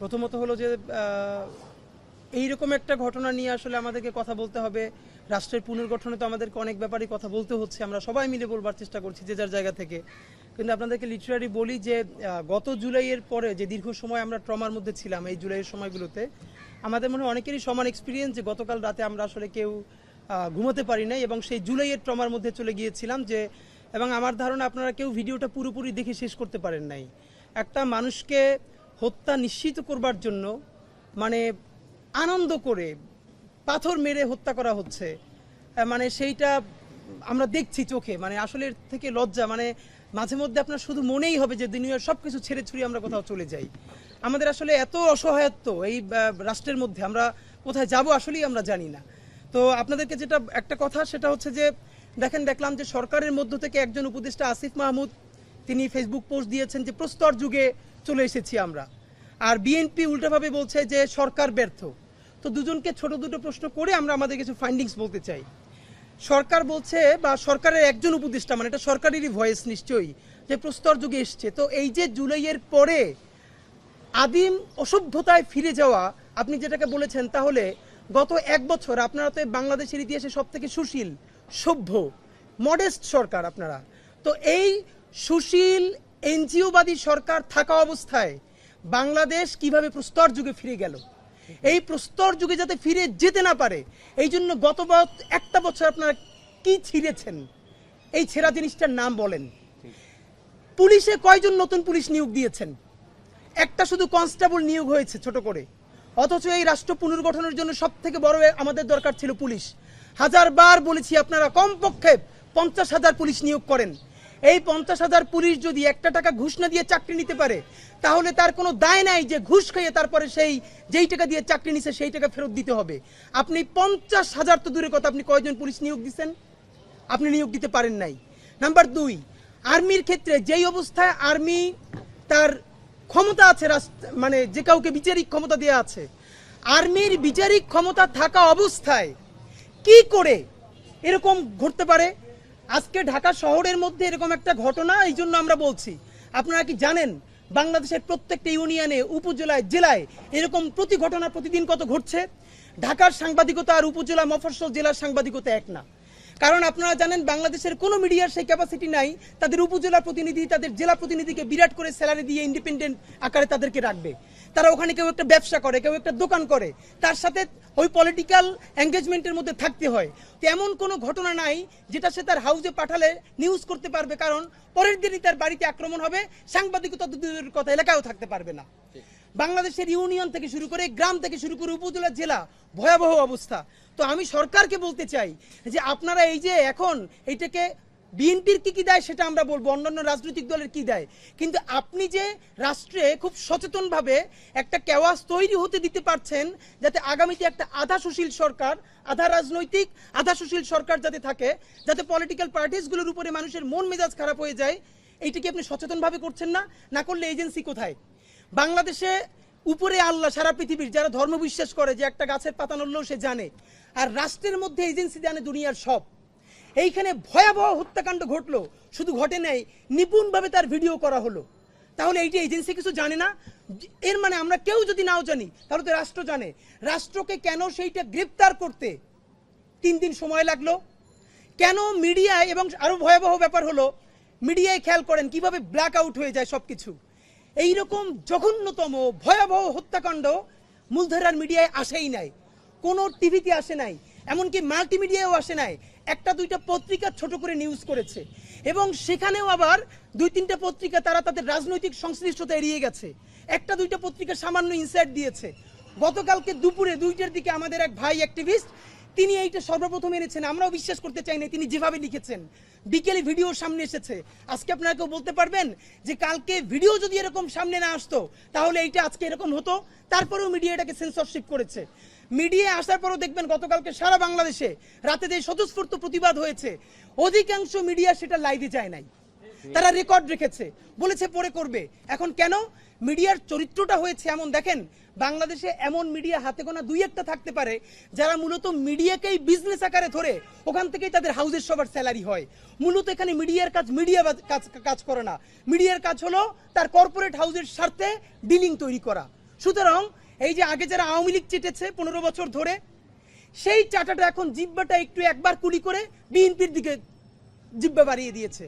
প্রথমত হলো যে এইরকম একটা ঘটনা নিয়ে আসলে আমাদেরকে কথা বলতে হবে। রাষ্ট্রের পুনর্গঠনে তো আমাদেরকে অনেক ব্যাপারে কথা বলতে হচ্ছে। আমরা সবাই মিলে বলবার চেষ্টা করছি যে যার জায়গা থেকে। কিন্তু আপনাদেরকে লিটারারি বলি যে গত জুলাইয়ের পরে যে দীর্ঘ সময় আমরা ট্রমার মধ্যে ছিলাম এই জুলাইয়ের সময়গুলোতে, আমাদের মনে হয় অনেকেরই সমান এক্সপিরিয়েন্স যে গতকাল রাতে আমরা আসলে কেউ ঘুমোতে পারি নাই এবং সেই জুলাইয়ের ট্রমার মধ্যে চলে গিয়েছিলাম যে, এবং আমার ধারণা আপনারা কেউ ভিডিওটা পুরোপুরি দেখে শেষ করতে পারেন নাই। একটা মানুষকে হত্যা নিশ্চিত করবার জন্য মানে আনন্দ করে পাথর মেরে হত্যা করা হচ্ছে। মানে সেইটা আমরা দেখছি চোখে মানে আসলে থেকে লজ্জা মানে মাঝে মধ্যে আপনার শুধু মনেই হবে যে দুনিয়ার সব কিছু ছেড়ে ছুড়িয়ে আমরা কোথাও চলে যাই। আমাদের আসলে এত অসহায়ত্ব এই রাষ্ট্রের মধ্যে, আমরা কোথায় যাব আসলেই আমরা জানি না। তো আপনাদেরকে যেটা একটা কথা, সেটা হচ্ছে যে, দেখেন, দেখলাম যে সরকারের মধ্য থেকে একজন উপদেষ্টা আসিফ মাহমুদ, তিনি ফেসবুক পোস্ট দিয়েছেন যে, প্রস্তর যুগে চলে এসেছি আমরা। আর বিএনপি উল্টোভাবে বলছে যে সরকার ব্যর্থ। তো দুজনকে ছোট দুটো প্রশ্ন করে আমরা আমাদের কিছু ফাইন্ডিংস বলতে চাই। সরকার বলছে বা সরকারের একজন উপদেষ্টা মানে এটা সরকারেরই ভয়েস নিশ্চয়ই, যে প্রস্তর যুগে এসছে। তো এই যে জুলাইয়ের পরে আদিম অসভ্যতায় ফিরে যাওয়া, আপনি যেটাকে বলেছেন তাহলে গত এক বছর আপনারা তো বাংলাদেশের ইতিহাসে সব থেকে সুশীল, সভ্য মডেস্ট সরকার আপনারা। তো এই সুশীল এনজিওবাদী সরকার থাকা অবস্থায় বাংলাদেশ কীভাবে প্রস্তর যুগে ফিরে গেল? এই প্রস্তর যুগে যাতে ফিরে যেতে না পারে, এই জন্য গত একটা বছর আপনারা কি ছিঁড়েছেন? এই ছেঁড়া জিনিসটার নাম বলেন। পুলিশে কয়জন নতুন পুলিশ নিয়োগ দিয়েছেন? একটা শুধু কনস্টেবল নিয়োগ হয়েছে ছোট করে। অথচ এই রাষ্ট্র পুনর্গঠনের জন্য সব থেকে বড় আমাদের দরকার ছিল পুলিশ। হাজারবার বলেছি আপনারা কমপক্ষে পঞ্চাশ হাজার পুলিশ নিয়োগ করেন। এই পঞ্চাশ হাজার পুলিশ যদি একটা টাকা ঘুষ না দিয়ে চাকরি নিতে পারে, তাহলে তার কোনো দায় নাই যে ঘুষ খেয়ে তারপরে সেই, যেই টাকা দিয়ে চাকরি নিছে সেই টাকা ফেরত দিতে হবে। আপনি পঞ্চাশ হাজার তো দূরের কথা, আপনি কয়জন পুলিশ নিয়োগ দিচ্ছেন আপনি নিয়োগ দিতে পারেন নাই। নাম্বার দুই, আর্মির ক্ষেত্রে যেই অবস্থায় আর্মি তার ক্ষমতা আছে মানে যে কাউকে বিচারিক ক্ষমতা দেওয়া আছে, আর্মির বিচারিক ক্ষমতা থাকা অবস্থায় কি করে এরকম ঘটতে পারে? আজকে ঢাকা শহরের মধ্যে এরকম একটা ঘটনা, এই জন্য আমরা বলছি। আপনারা কি জানেন, বাংলাদেশের প্রত্যেকটা ইউনিয়নে, উপজেলায়, জেলায় এরকম প্রতি ঘটনা প্রতিদিন কত ঘটছে? ঢাকার সাংবাদিকতা আর উপজেলা মফস্বল জেলার সাংবাদিকতা এক না। কারণ আপনারা জানেন বাংলাদেশের কোনো মিডিয়ার সেই ক্যাপাসিটি নাই। তাদের উপজেলা প্রতিনিধি, তাদের জেলা প্রতিনিধিকে বিরাট করে স্যালারি দিয়ে ইন্ডিপেন্ডেন্ট আকারে তাদেরকে রাখবে। তারা ওখানে কেউ একটা ব্যবসা করে, কেউ একটা দোকান করে। তার সাথে ওই পলিটিক্যাল এঙ্গেজমেন্টের মধ্যে থাকতে হয়। তো এমন কোনো ঘটনা নাই যেটা সে তার হাউজে পাঠালে নিউজ করতে পারবে, কারণ পরের দিনই তার বাড়িতে আক্রমণ হবে, সাংবাদিকতা দূরের কথা, এলাকায়ও থাকতে পারবে না। বাংলাদেশের ইউনিয়ন থেকে শুরু করে গ্রাম থেকে শুরু করে উপজেলা, জেলা, ভয়াবহ অবস্থা। তো আমি সরকারকে বলতে চাই যে আপনারা এই যে এখন এইটাকে বিএনপির কি কি দেয় সেটা আমরা বলব, অন্যান্য রাজনৈতিক দলের কি দেয়। কিন্তু আপনি যে রাষ্ট্রে খুব সচেতনভাবে একটা কেওয়াস তৈরি হতে দিতে পারছেন, যাতে আগামীতে একটা আধা সুশীল সরকার, আধা রাজনৈতিক আধা সুশীল সরকার যাতে থাকে, যাতে পলিটিক্যাল পার্টিসগুলোর উপরে মানুষের মন মেজাজ খারাপ হয়ে যায়, এইটা কি আপনি সচেতনভাবে করছেন না? না করলে এজেন্সি কোথায়? বাংলাদেশে উপরে আল্লাহ সারা পৃথিবীর যারা ধর্ম বিশ্বাস করে যে একটা গাছের পাতা নড়লেও সে জানে, আর রাষ্ট্রের মধ্যে এজেন্সি জানে দুনিয়ার সব। এইখানে ভয়াবহ হত্যাকাণ্ড ঘটলো, শুধু ঘটে নাই, নিপুণভাবে তার ভিডিও করা হলো। তাহলে এইটি এজেন্সি কিছু জানে না? এর মানে আমরা কেউ যদি নাও জানি, তাহলে তো রাষ্ট্র জানে। রাষ্ট্রকে কেন সেইটা গ্রেপ্তার করতে তিন দিন সময় লাগল? কেন মিডিয়ায়, এবং আরও ভয়াবহ ব্যাপার হলো, মিডিয়ায় খেয়াল করেন কীভাবে ব্ল্যাক আউট হয়ে যায় সবকিছু এইরকম জঘন্যতম, ভয়াবহ হত্যাকাণ্ড মূলধারার মিডিয়ায় আসেই নাই। কোনো টিভিতে আসে নাই, এমনকি মাল্টিমিডিয়াও আসে নাই। একটা, দুইটা পত্রিকা ছোট করে নিউজ করেছে। এবং সেখানেও আবার দুই, তিনটা পত্রিকা তারা তাদের রাজনৈতিক সংশ্লিষ্টতা এড়িয়ে গেছে। একটা, দুইটা পত্রিকা সামান্য ইনসাইট দিয়েছে। গতকালকে দুপুরে দুইটার দিকে আমাদের এক ভাই অ্যাক্টিভিস্ট তিনি এইটা সর্বপ্রথম এনেছেন। আমরাও বিশ্বাস করতে চাই না তিনি যেভাবে লিখেছেন। বিকেলে ভিডিও সামনে এসেছে। আজকে আপনারা কেউ বলতে পারবেন যে কালকে ভিডিও যদি এরকম সামনে না আসতো, তাহলে এইটা আজকে এরকম হতো। তারপরেও মিডিয়া এটাকে সেন্সরশিপ করেছে। মিডিয়া আসার পরও দেখবেন গতকালকে সারা বাংলাদেশে রাতে যে স্বতঃস্ফূর্ত প্রতিবাদ হয়েছে, অধিকাংশ মিডিয়া সেটা লাইভে যায় নাই। তারা রেকর্ড রেখেছে। বলেছে পরে করবে। এখন কেন? মিডিয়ার চরিত্রটা হয়েছে এমন, দেখেন, বাংলাদেশে এমন মিডিয়া হাতে গোনা দুই একটা থাকতে পারে, যারা মূলত মিডিয়াকেই বিজনেস আকারে ধরে ওখান থেকেই তাদের হাউজের সবার স্যালারি হয়। মূলত এখানে মিডিয়ার কাজ, মিডিয়া কাজ কাজ করে না। মিডিয়ার কাজ হলো তার কর্পোরেট হাউজের স্বার্থে ডিলিং তৈরি করা। সুতরাং, এই যে আগে যারা আওয়ামী লীগ চেটেছে পনেরো বছর ধরে, সেই চাটাটা এখন জিব্বাটা একটু একবার কুলি করে বিএনপির দিকে জিব্বা বাড়িয়ে দিয়েছে।